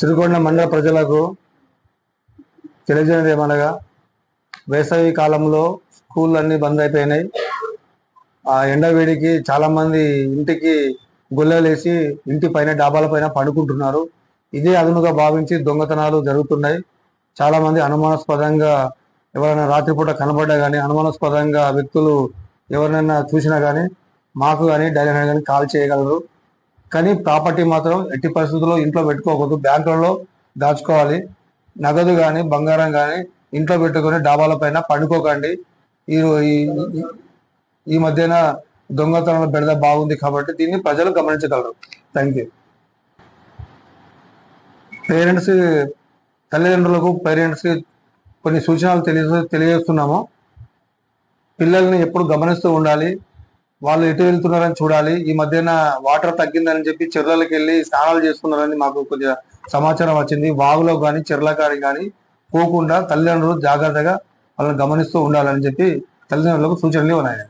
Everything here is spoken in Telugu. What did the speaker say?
సిరికొండ మండల ప్రజలకు తెలియజేయడం ఏమనగా వేసవి కాలంలో స్కూల్ అన్ని బంద్ అయిపోయినాయి. ఆ ఎండ వేడికి ఇంటికి గుల్లలేసి ఇంటి పైన డాబాల పైన పడుకుంటున్నారు. ఇదే అదునుగా భావించి దొంగతనాలు జరుగుతున్నాయి. చాలామంది అనుమానాస్పదంగా ఎవరైనా రాత్రిపూట కనబడ్డా కానీ అనుమానాస్పదంగా వ్యక్తులు ఎవరినైనా చూసినా కానీ మాకు కానీ డైలీ కానీ కాల్ చేయగలరు. కానీ ప్రాపర్టీ మాత్రం ఎట్టి పరిస్థితుల్లో ఇంట్లో పెట్టుకోకూడదు. బ్యాంకులలో దాచుకోవాలి. నగదు కానీ బంగారం కానీ ఇంట్లో పెట్టుకొని డాబాల పైన పండుకోకండి. ఈ ఈ- మధ్యన దొంగతనాల బెడద బాగుంది కాబట్టి దీన్ని ప్రజలు గమనించగలరు. Thank you. పేరెంట్స్ తల్లిదండ్రులకు పేరెంట్స్ కొన్ని సూచనలు తెలియ తెలియజేస్తున్నాము. పిల్లల్ని ఎప్పుడు గమనిస్తూ ఉండాలి. వాళ్ళు ఎటు వెళ్తున్నారని చూడాలి. ఈ మధ్యన వాటర్ తగ్గిందని చెప్పి చెర్లకి వెళ్ళి స్నానాలు చేస్తున్నారని మాకు కొంచెం సమాచారం వచ్చింది. వాగులో కానీ చెర్లకారి కానీ పోకుండా తల్లిదండ్రులు జాగ్రత్తగా వాళ్ళని గమనిస్తూ ఉండాలని చెప్పి తల్లిదండ్రులకు సూచనలు ఉన్నాయి